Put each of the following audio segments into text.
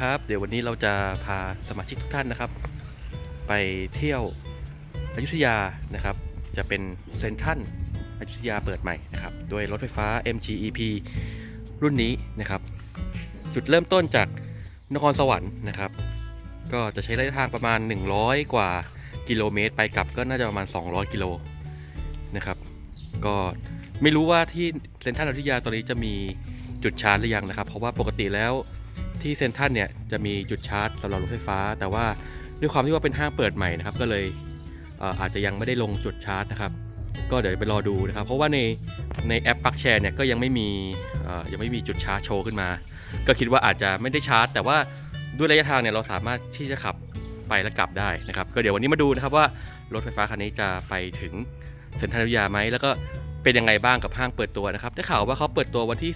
ครับ เดี๋ยววันนี้เราจะพาสมาชิกทุกท่านนะครับ ไปเที่ยวอยุธยานะครับ จะเป็นเซนทรันอยุธยาเปิดใหม่นะครับโดยรถไฟฟ้า MGEP รุ่นนี้นะครับ จุดเริ่มต้นจากนครสวรรค์นะครับ ก็จะใช้ระยะทางประมาณ 100 กว่ากิโลเมตร ไปกลับก็น่าจะประมาณ 200 กิโลนะครับ ก็ไม่รู้ว่าที่เซ็นทรัลอยุธยาตอนนี้จะมีจุดชาร์จหรือยังนะครับ เพราะว่าปกติแล้ว ที่เซ็นทรัลเนี่ยจะมีจุดชาร์จสำหรับรถไฟฟ้า แต่ว่าด้วยความที่ว่าเป็นห้างเปิดใหม่นะครับก็เลยอาจจะยังไม่ได้ลงจุดชาร์จนะครับ ก็เดี๋ยวไปรอดูนะครับ เพราะว่าในในแอปปักแชร์เนี่ยก็ยังไม่มียังไม่มีจุดชาร์จโชว์ขึ้นมา ก็คิดว่าอาจจะไม่ได้ชาร์จ แต่ว่าด้วยระยะทางเนี่ยเราสามารถที่จะขับไปและกลับได้นะครับ ก็เดี๋ยววันนี้มาดูนะครับว่ารถไฟฟ้าคันนี้จะไปถึงเซ็นทรัลอยุธยาไหมแล้วก็เป็นยังไงบ้างกับห้างเปิดตัวนะครับได้ข่าวว่าเขาเปิดตัววันที่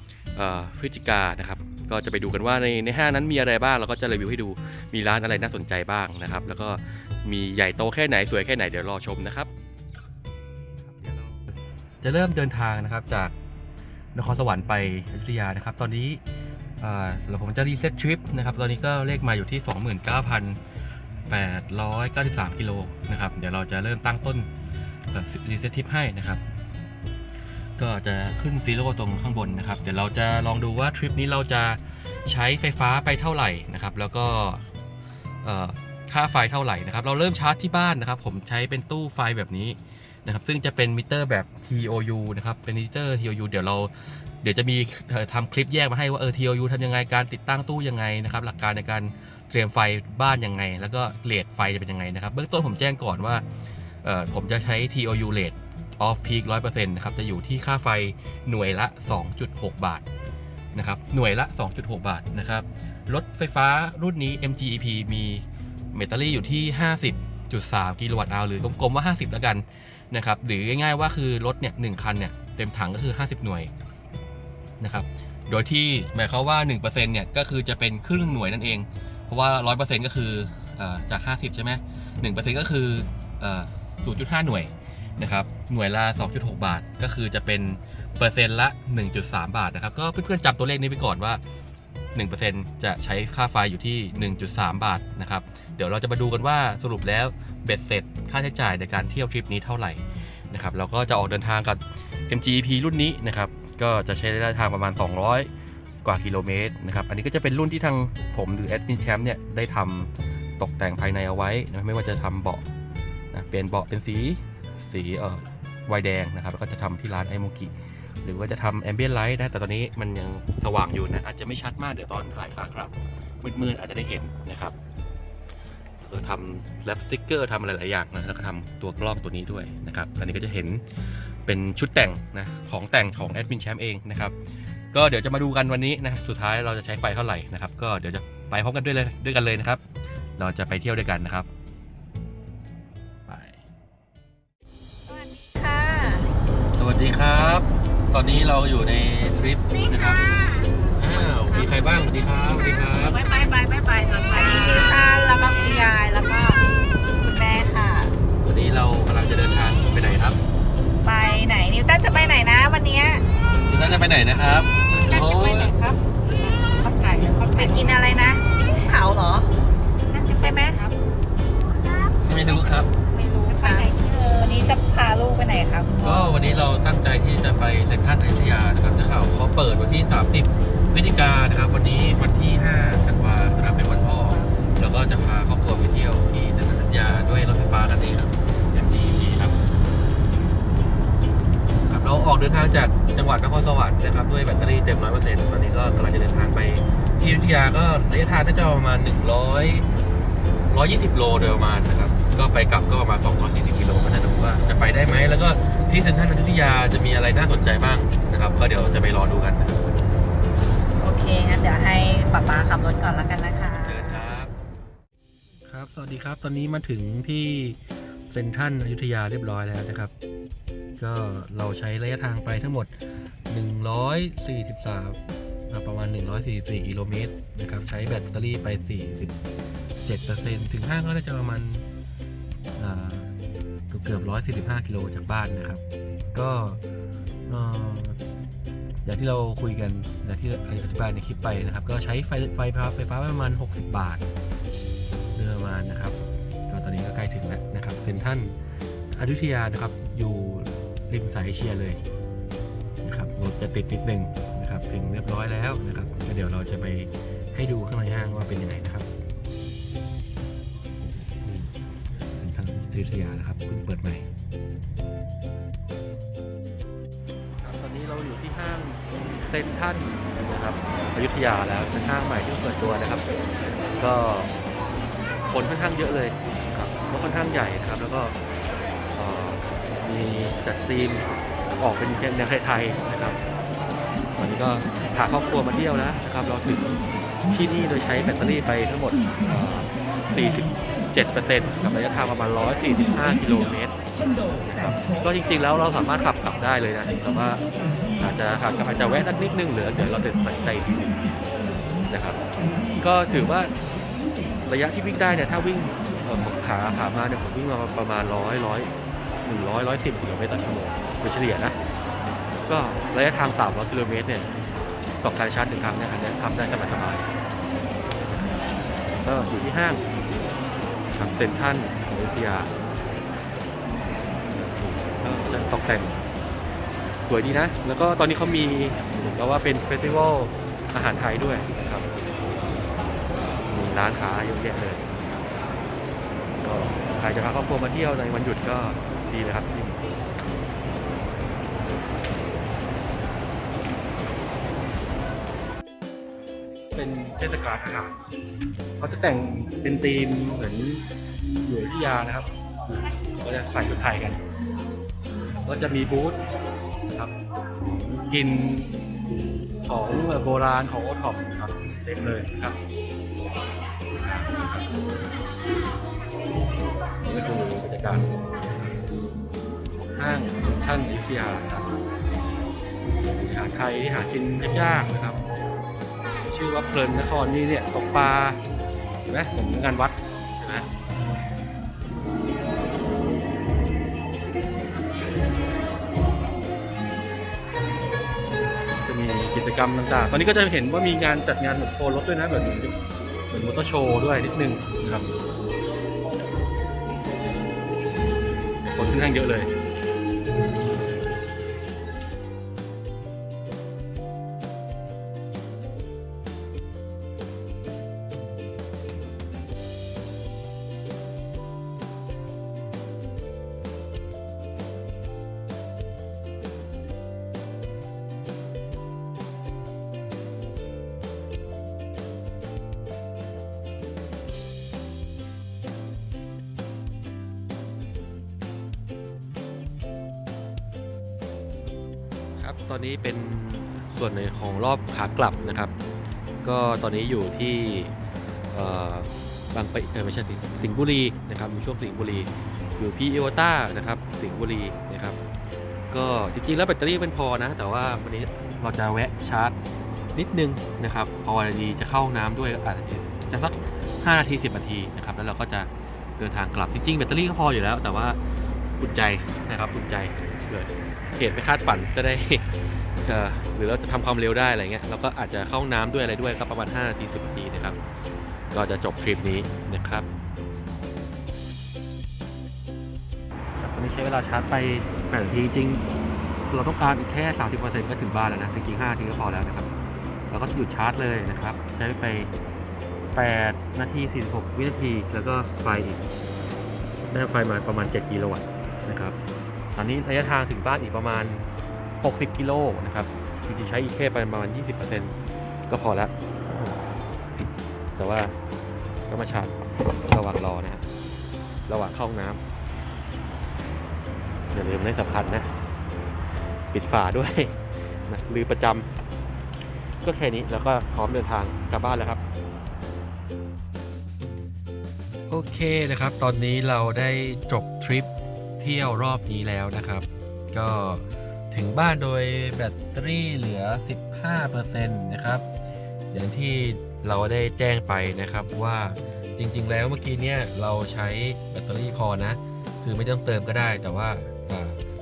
30พฤศจิกานะครับ ก็จะไปดูกันว่าในในห้างนั้นมีอะไรบ้างเราก็จะรีวิวให้ดูมีร้านอะไรน่าสนใจบ้างนะครับ แล้วก็มีใหญ่โตแค่ไหนสวยแค่ไหนเดี๋ยวรอชมนะครับ จะเริ่มเดินทางนะครับจากนครสวรรค์ไปอยุธยานะครับ ตอนนี้เราผมจะรีเซ็ตทริปนะครับ ตอนนี้ก็เลขมาอยู่ที่ 29,893กิโลนะครับ เดี๋ยวเราจะเริ่มตั้งต้นรีเซ็ตทริปให้นะครับ ก็จะขึ้นซีโร่ตรงข้างบนนะครับ เดี๋ยวเราจะลองดูว่าทริปนี้เราจะใช้ไฟฟ้าไปเท่าไหร่นะครับ แล้วก็ค่าไฟเท่าไหร่นะครับ เราเริ่มชาร์จที่บ้านนะครับ ผมใช้เป็นตู้ไฟแบบนี้นะครับ ซึ่งจะเป็นมิเตอร์แบบ TOU นะครับ เป็นมิเตอร์ TOU เดี๋ยวเรา เดี๋ยวจะมีเอ่อทำคลิปแยกมาให้ว่าเออ TOU ทำยังไง การติดตั้งตู้ยังไงนะครับ หลักการในการเตรียมไฟบ้านยังไง แล้วก็เลทไฟจะเป็นยังไงนะครับ เบื้องต้นผมแจ้งก่อนว่าผมจะใช้ TOU เลด rate off peak 100%นต์นะครับจะอยู่ที่ค่าไฟหน่วยละ 2.6 บาทนะครับหน่วยละ 2.6 บาทนะครับรถไฟฟ้ารุ่นนี้ MGEP มีแบตเตอรี่อยู่ที่ 50.3 กิโลวัตต์อาวหรือกลมๆว่า 50 แล้วกันนะครับหรือง่ายๆว่าคือรถเนี่ยหนึ่งคันเนี่ยเต็มถังก็คือ 50 หน่วยนะครับโดยที่หมายความว่า 1%เนี่ยก็คือจะเป็นครึ่งหน่วยนั่นเอง เพราะว่า 100%ก็คืออจาก 50 ใช่ไหม1%ก็คืออ0.5 หน่วย นะครับหน่วยละ 2.6 บาท ก็คือจะเป็นเปอร์เซ็นต์ละ 1.3 บาทนะครับ ก็เพื่อนๆจำตัวเลขนี้ไปก่อนว่า 1%จะใช้ค่าไฟอยู่ที่ 1.3 บาทนะครับ เดี๋ยวเราจะมาดูกันว่าสรุปแล้วเบ็ดเสร็จค่าใช้จ่ายในการเที่ยวทริปนี้เท่าไหร่นะครับเราก็จะออกเดินทางกับ MGEP รุ่นนี้นะครับ ก็จะใช้ระยะทางประมาณ 200 กว่ากิโลเมตรนะครับ อันนี้ก็จะเป็นรุ่นที่ทางผมหรือแอดมินแชมป์เนี่ยได้ทำตกแต่งภายในเอาไว้นะไม่ว่าจะทำเบาะนะเปลี่ยนเบาะเป็นสี สีเอ่อไวแดงนะครับแล้วก็จะทำที่ร้านไอโมกิหรือว่าจะทำแอมเบียนไลท์นะแต่ตอนนี้มันยังสว่างอยู่นะอาจจะไม่ชัดมากเดี๋ยวตอนถ่ายขากลับมืดๆอาจจะได้เห็นนะครับเออทำแรปสติกเกอร์ทำอะไรหลายอย่างนะแล้วก็ทำตัวกล้องตัวนี้ด้วยนะครับอันนี้ก็จะเห็นเป็นชุดแต่งนะของแต่งของแอดมินแชมป์เองนะครับก็เดี๋ยวจะมาดูกันวันนี้นะสุดท้ายเราจะใช้ไฟเท่าไหร่นะครับ ก็เดี๋ยวจะไปพร้อมกันด้วยเลยด้วยกันเลยนะครับ เราจะไปเที่ยวด้วยกันนะครับ วัสดีครับ ตอนนี้เราอยู่ในทริปนะครับอ้าวมีใครบ้างสวัสดีครับสวัสดีครับไปไปไปไปไปก่อนไปนี่คือท่านแล้วก็คุณยายแล้วก็คุณแม่ค่ะ วันนี้เรากำลังจะเดินทางไปไหนครับ ไปไหนนิวตันจะไปไหนนะวันเนี้ยนี่น่าจะไปไหนนะครับตันจะไปไหนครับข้าวไก่ข้าวไก่กินอะไรนะเผาเหรอใช่ไหมครับไม่รู้ครับ ไม่รู้ค่ะวันนี้จะพาลูกไปไหนครับก็วันนี้เราตั้งใจที่จะไปเซ็นทรัลอยุธยานะครับจะข่าวเขาเปิดวันที่ 30พฤศจิกายนะครับ วันนี้วันที่5ธันวานะครับเป็นวันพ่อแล้วก็จะพาครอบครัวไปเที่ยวที่เซ็นทรัลอยุธยาด้วยรถไฟฟ้าคันนี้ครับ MGV ครับครับเราออกเดินทางจากจังหวัดนครสวรรค์นะครับด้วยแบตเตอรี่เต็ม100%ตอนนี้ก็กำลังจะเดินทางไปที่อยุธยาก็ระยะทางน่าจะประมาณ 100 120 โลโดยประมาณนะครับ ก็ไปกลับก็ประมาณ240กิโลก็จะดู ว่าจะไปได้ไหมแล้วก็ที่เซ็นทรัลอยุธยาจะมีอะไรน่าสนใจบ้างนะครับ ก็เดี๋ยวจะไปรอดูกันนะครับโอเคงั้นเดี๋ยวให้ป๊าป๊าขับรถก่อนแล้วกันนะคะ เชิญครับ ครับ สวัสดีครับ ตอนนี้มาถึงที่เซ็นทรัลอยุธยาเรียบร้อยแล้วนะครับ ก็เราใช้ระยะทางไปทั้งหมด 143อ่าประมาณ 144 กิโลเมตรนะครับ ใช้แบตเตอรี่ไป 47%ถึงห้างก็น่าจะประมาณอ่า เกือบ 145 กิโลจากบ้านนะครับ ก็ออย่างที่เราคุยกันอย่างที่อธิบายในคลิปไปนะครับ ก็ใช้ไฟไฟฟ้าไฟฟ้าประมาณ 60 บาทโดยประมานะครับก็ตอนนี้ก็ใกล้ถึงแล้วนะครับเซ็นทรัลอยุธยานะครับ อยู่ริมสายเอเชียเลยนะครับรถจะติดนิดนึงนะครับ ถึงเรียบร้อยแล้วนะครับก็เดี๋ยวเราจะไปให้ดูข้างในห้างว่าเป็นยังไงนะ ยุธยานะครับเพิ่งเปิดใหม่ครับตอนนี้เราอยู่ที่ห้างเซ็นทรัลนะครับอยุธยาแล้วเป็นห้างใหม่ที่เปิดตัวนะครับ ก็คนค่อนข้างเยอะเลยครับรถค่อนข้างใหญ่นะครับ แล้วก็มีจัดธีมออกเป็นแนวไทยๆนะครับวันนี้ก็พาครอบครัวมาเที่ยวแล้วนะครับ เราถึงที่นี่โดยใช้แบตเตอรี่ไปทั้งหมดเอ่อ47%กับระยะทางประมาณ 145 กิโลเมตรนะครับก็จริงๆแล้วเราสามารถขับกลับได้เลยนะแต่ว่าอาจจะขับกลับอาจจะแวะสักนิดนึงหรือเดี๋ยวเราจะตัดใจทีนึงนะครับ ก็ถือว่าระยะที่วิ่งได้เนี่ยถ้าวิ่งเอ่อขาขามาเนี่ยผมวิ่งมาประมาณร้อยร้อยหนึ่งร้อยร้อยสิบกิโลเมตรต่อชั่วโมงโดยเฉลี่ยนะ ก็ระยะทางสามร้อยกิโลเมตรเนี่ยต่อการชาร์จหนึ่งครั้งเนี่ยอันเนี้ยทำได้สบายๆก็อยู่ที่ห้าง ครับเซ็นทรัลของอยุธยาก็จะตกแต่งสวยดีนะ แล้วก็ตอนนี้เขามีแล้วว่าเป็นเฟสติวัลอาหารไทยด้วยนะครับมีร้านค้าเยอะแยะเลยก็ใครจะพาครอบครัวมาเที่ยวในวันหยุดก็ดีเลยครับที่ เป็นเทศกาลอาหารเขาจะแต่งเป็นธีมเหมือนอยู่อยุธยานะครับก็จะใส่ชุดไทยกัน ก็จะมีบูธครับกินของโบราณของโอท็อปครับเต็มเลยครับนี่ก็คือบรรยากาศห้างเซ็นทรัลอยุธยาครับอาหารไทยที่หากินยากๆนะครับ ชื่อว่าเพลินนครนี่เนี่ยตกปลาเห็นไหมเหมือนงานวัดเห็นไหมจะมีกิจกรรมต่างๆ ตอนนี้ก็จะเห็นว่ามีงานจัดงานเหมือนโชว์รถด้วยนะเหมือนเหมือนมอเตอร์โชว์ด้วยนิดนึงนะครับ คนค่อนข้างเยอะเลย ตอนนี้เป็นส่วนในของรอบขากลับนะครับ ก็ตอนนี้อยู่ที่บางไปะเออไม่ใช่สิงห์บุรีนะครับอยู่ช่วงสิงห์บุรี อยู่พี่เอวต้านะครับสิงห์บุรีนะครับ ก็จริงๆแล้วแบตเตอรี่มันพอนะ แต่ว่าวันนี้เราจะแวะชาร์จนิดนึงนะครับพอดีจะเข้าห้องน้ำด้วยอาจจะสัก5นาที 10 นาทีนะครับ แล้วเราก็จะเดินทางกลับจริงๆแบตเตอรี่ก็พออยู่แล้ว แต่ว่าอุ่นใจนะครับอุ่นใจ เลยเหตุไม่คาดฝันจะได้หรือเราจะทำความเร็วได้อะไรเงี้ยเราก็อาจจะเข้าห้องน้ำด้วยอะไรด้วยก็ประมาณ5นาที10นาทีนะครับ ก็จะจบทริปนี้นะครับตอนนี้ใช้เวลาชาร์จไป8นาทีจริง เราต้องการอีกแค่ 30%ก็ถึงบ้านแล้วนะจริงๆ5นาทีก็พอแล้วนะครับเราก็หยุดชาร์จเลยนะครับ ใช้ไป 8 นาที 46 วินาที แล้วก็ไฟอีกได้ไฟมาประมาณ 7 กิโลวัตต์นะครับ อนนี้ระยะทางถึงบ้านอีกประมาณ 60 กิโลนะครับจริงๆใช้อีกแค่ประมาณ 20%ก็พอแล้ว แต่ว่าก็มาชาร์จระหว่างรอนะฮะระหว่างเข้าน้ำอย่าลืมในสำคัญนะ ปิดฝาด้วยนะลือประจำก็แค่นี้แล้วก็พร้อมเดินทางกลับบ้านแล้วครับ โอเคนะครับ ตอนนี้เราได้จบทริป เที่ยวรอบนี้แล้วนะครับ ก็ถึงบ้านโดยแบตเตอรี่เหลือ 15%นะครับ อย่างที่เราได้แจ้งไปนะครับว่าจริงๆ แล้วเมื่อกี้เนี่ยเราใช้แบตเตอรี่พอนะ คือไม่ต้องเติมก็ได้แต่ว่า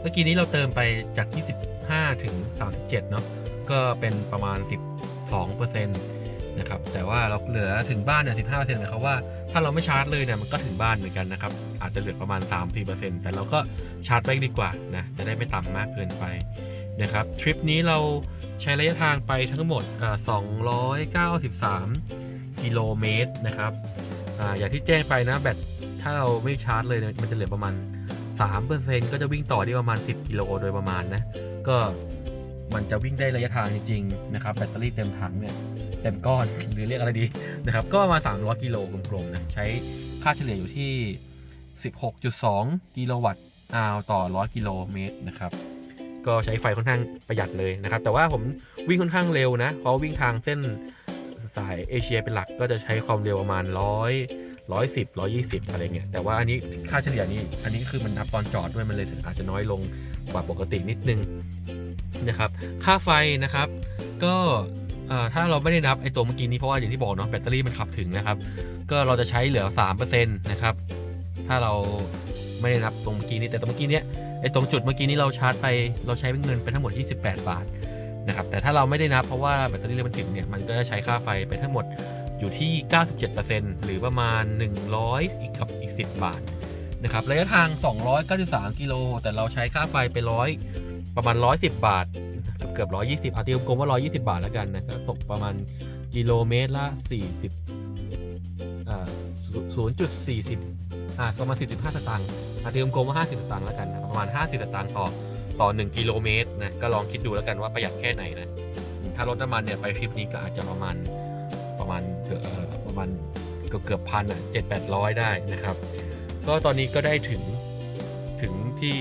เมื่อกี้นี้เราเติมไปจาก 25 ถึง 37 เนาะก็เป็นประมาณ 12%นะครับแต่ว่าเราเหลือถึงบ้านเนี่ย15%หมายความว่า ถ้าเราไม่ชาร์จเลยเนี่ยมันก็ถึงบ้านเหมือนกันนะครับ อาจจะเหลือประมาณ 3-4%แต่เราก็ชาร์จไปดีกว่านะจะได้ไม่ต่ำมากเกินไปนะครับทริปนี้เราใช้ระยะทางไปทั้งหมด 293 กิโลเมตรนะครับออย่างที่แจ้งไปนะแบตถ้าเราไม่ชาร์จเลยเนี่ยมันจะเหลือประมาณ 3%ก็จะวิ่งต่อที่ประมาณ 10 กิโลโดยประมาณนะ ก็มันจะวิ่งได้ระยะทางจริงๆนะครับ แบตเตอรี่เต็มถังเนี่ย เต็มก้อนหรือเรียกอะไรดีนะครับก็ประมาณ300กิโลกลมๆนะใช้ค่าเฉลี่ยอยู่ที่ 16.2 กิโลวัตต์อาวต่อ 100 กิโลเมตรนะครับก็ใช้ไฟค่อนข้างประหยัดเลยนะครับ แต่ว่าผมวิ่งค่อนข้างเร็วนะเพราะวิ่งทางเส้นสายเอเชียเป็นหลักก็จะใช้ความเร็วประมาณ100 110 120อะไรเงี้ยแต่ว่าอันนี้ค่าเฉลี่ยนี้ อันนี้คือมันนับตอนจอดด้วยมันเลยอาจจะน้อยลงกว่าปกตินิดนึงนะครับ ค่าไฟนะครับ ก็ ถ้าเราไม่ได้นับไอตัวเมื่อกี้นี้เพราะว่าอย่างที่บอกเนาะแบตเตอรี่มันขับถึงนะครับ ก็เราจะใช้เหลือ3%นะครับ ถ้าเราไม่ได้นับตรงเมื่อกี้นี้แต่ตรงเมื่อกี้เนี้ยไอตรงจุดเมื่อกี้นี้เราชาร์จไปเราใช้เงินไปทั้งหมด 28 บาทนะครับแต่ถ้าเราไม่ได้นับเพราะว่าแบตเตอรี่มันถึงเนี่ยมันก็จะใช้ค่าไฟไปทั้งหมดอยู่ที่ 97%หรือประมาณ 100 อีกกับอีก 10 บาทนะครับระยะทาง 293 กิโล แต่เราใช้ค่าไฟไปร้อยประมาณ 110 บาท กือบร้อยยี่สิบเอาตีกลมๆว่าร้อยยี่สิบาทแล้วกันนะก็ตกประมาณกิโลเมตรละสี่สิบอ่าศูนย์จุดสี่สิบอ่าประมาณสี่สิบห้าสตางค์เอาตีกลมๆว่าห้าสิบสตางค์แล้วกันนะประมาณห้าสิบสตางค์ต่อต่อหนึ่งกิโลเมตรนะก็ลองคิดดูแล้วกันว่าประหยัดแค่ไหนนะถ้ารถน้ำมันเนี่ยไปทริปนี้ก็อาจจะประมาณประมาณเกือบเอ่อประมาณเกือบเกือบพันอะเจ็ดแปดร้อยได้นะครับ ก็ตอนนี้ก็ได้ถึงถึงที่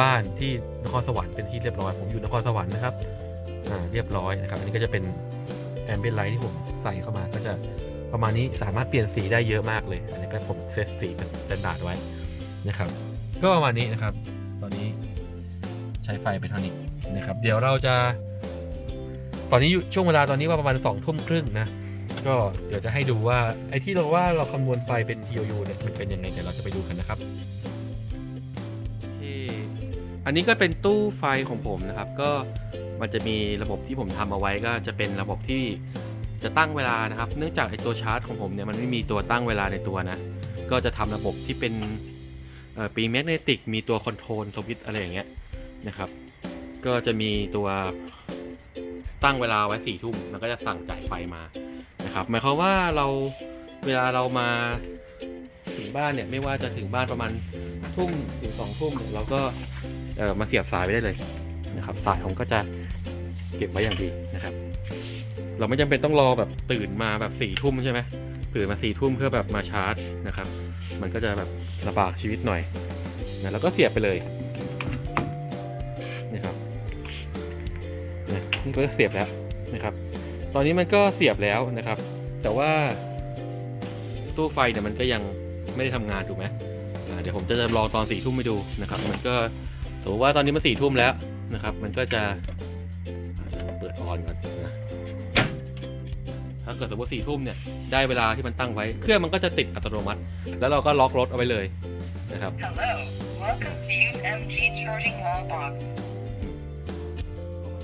บ้านที่นครสวรรค์เป็นที่เรียบร้อยผมอยู่นครสวรรค์นะครับอ่าเรียบร้อยนะครับ อันนี้ก็จะเป็นแอมเบียนไลท์ที่ผมใส่เข้ามาก็จะประมาณนี้สามารถเปลี่ยนสีได้เยอะมากเลย อันนี้ก็ผมเซตสีเป็นสแตนดาร์ดไว้นะครับ ก็ประมาณนี้นะครับ ตอนนี้ใช้ไฟไปเท่านี้นะครับ เดี๋ยวเราจะ ตอนนี้ช่วงเวลาตอนนี้ว่าประมาณสองทุ่มครึ่งนะ ก็เดี๋ยวจะให้ดูว่าไอ้ที่เราว่าเราคำนวณไฟเป็น TOU เนี่ยมันเป็นยังไงเดี๋ยวเราจะไปดูกันนะครับ อันนี้ก็เป็นตู้ไฟของผมนะครับ ก็มันจะมีระบบที่ผมทำเอาไว้ก็จะเป็นระบบที่จะตั้งเวลานะครับ เนื่องจากไอ้ตัวชาร์จของผมเนี่ยมันไม่มีตัวตั้งเวลาในตัวนะ ก็จะทำระบบที่เป็นปีแมกเนติกมีตัวคอนโทรลสวิตช์อะไรอย่างเงี้ยนะครับ ก็จะมีตัวตั้งเวลาไว้สี่ทุ่มมันก็จะสั่งจ่ายไฟมานะครับ หมายความว่าเราเวลาเรามาถึงบ้านเนี่ยไม่ว่าจะถึงบ้านประมาณ ทุ่มถึงสองทุ่มเนี่ยเราก็เอ่อมาเสียบสายไปได้เลยนะครับ สายผมก็จะเก็บไว้อย่างดีนะครับ เราไม่จำเป็นต้องรอแบบตื่นมาแบบสี่ทุ่มใช่ไหมตื่นมาสี่ทุ่มเพื่อแบบมาชาร์จนะครับ มันก็จะแบบลำบากชีวิตหน่อยนะแล้วก็เสียบไปเลยนะครับนะนี่ก็เสียบแล้วนะครับ ตอนนี้มันก็เสียบแล้วนะครับ แต่ว่าตู้ไฟเนี่ยมันก็ยังไม่ได้ทำงานถูกไหม เดี๋ยวผมจะจำลองตอนสี่ทุ่มไปดูนะครับ มันก็สมมติว่าตอนนี้มันสี่ทุ่มแล้วนะครับ มันก็จะอ่าเดี๋ยวเราเปิดออนก่อนนะถ้าเกิดสมมติสี่ทุ่มเนี่ยได้เวลาที่มันตั้งไว้ เครื่องมันก็จะติดอัตโนมัติ แล้วเราก็ล็อกรถเอาไว้เลยนะครับ Hello, welcome to UMG Charging Wall Box.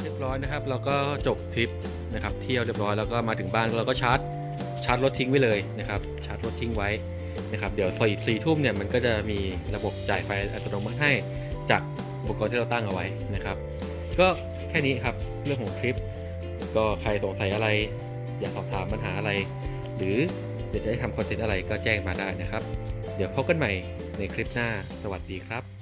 เรียบร้อยนะครับ เราก็จบทริปนะครับ เที่ยวเรียบร้อยแล้วก็มาถึงบ้านเราก็ชาร์จชาร์จรถทิ้งไว้เลยนะครับ ชาร์จรถทิ้งไว้ นะครับเดี๋ยวพออีกสี่ทุ่มเนี่ยมันก็จะมีระบบจ่ายไฟอัตโนมัติให้จากอุปกรณ์ที่เราตั้งเอาไว้นะครับ ก็แค่นี้ครับเรื่องของคลิป ก็ใครสงสัยอะไร อยากสอบถามปัญหาอะไร หรืออยากจะให้ทำคอนเทนต์อะไรก็แจ้งมาได้นะครับ เดี๋ยวพบกันใหม่ในคลิปหน้าสวัสดีครับ